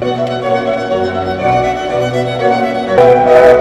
Thank you.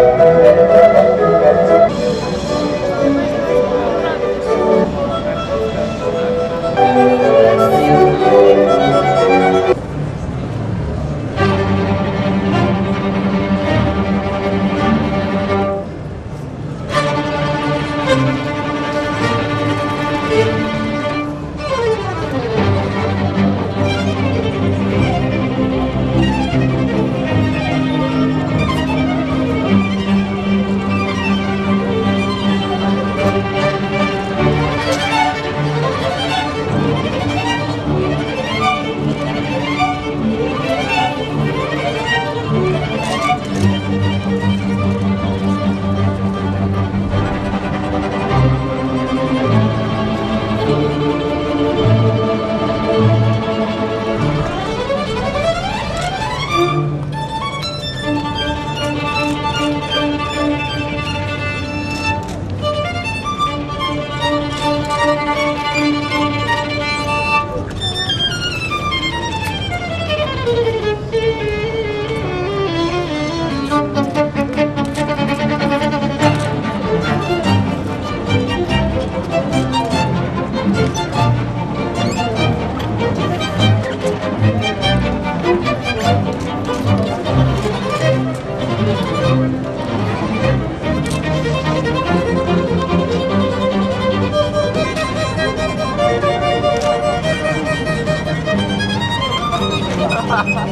Ha ha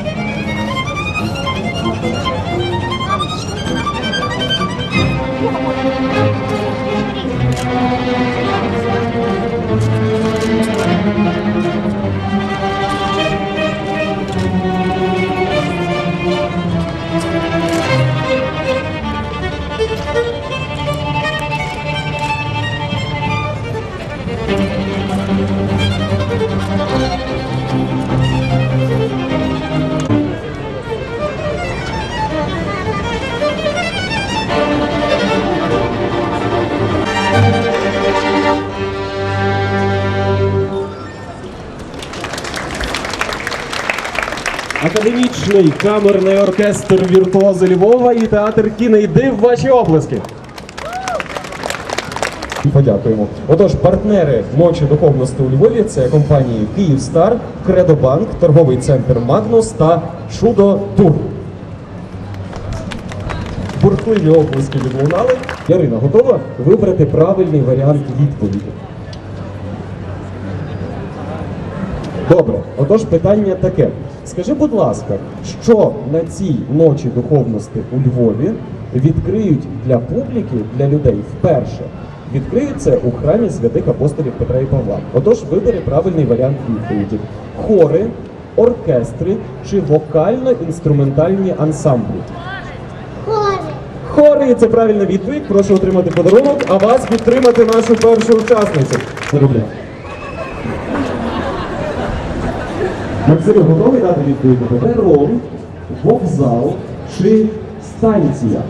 ha! Академічний камерний оркестр віртуози Львова і театр кіно йди в ваші оплески. Подякуємо. Отож, партнери ночі духовності у Львові це компанії Київстар, Кредобанк, торговий центр Магнус та Шудо Тур. Бурхливі оплески відлунали. Ярина готова вибрати правильний варіант відповіді. Добре, отож питання таке. Скажи, будь ласка, що на цій ночі духовності у Львові відкриють для публіки, для людей вперше? Відкриються у храмі святих апостолів Петра і Павла. Отож, вибери правильний варіант відповіді: хори, оркестри чи вокально-інструментальні ансамблі. Хоре. Хори це правильна відповідь. Прошу отримати подарунок, а вас підтримати нашу першу учасницю. Заробляю. Максим, готовий дати відповідь на? Перон, вокзал чи станція?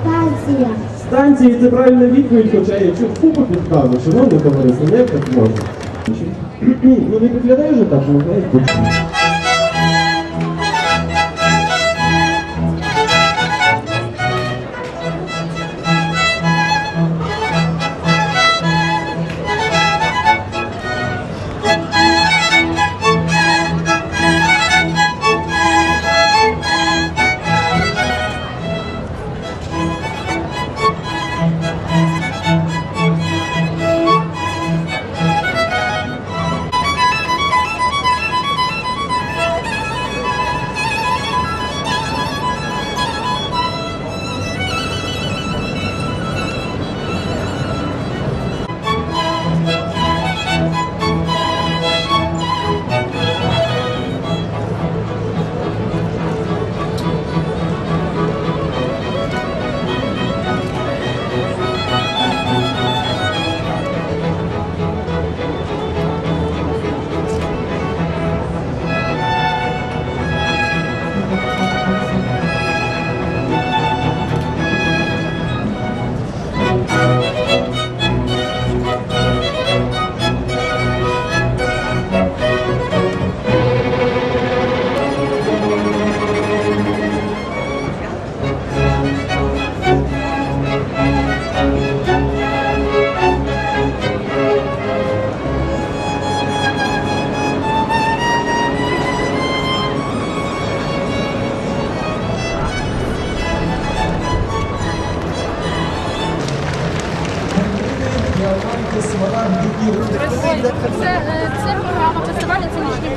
Станція. Станції це правильна відповідь, хоча я чув купу підказу. Шановне товариство, не так можна. Ну не підглядає вже так, ну знаєш. Прикольно. Е, це, програма фестивалю, це нічні.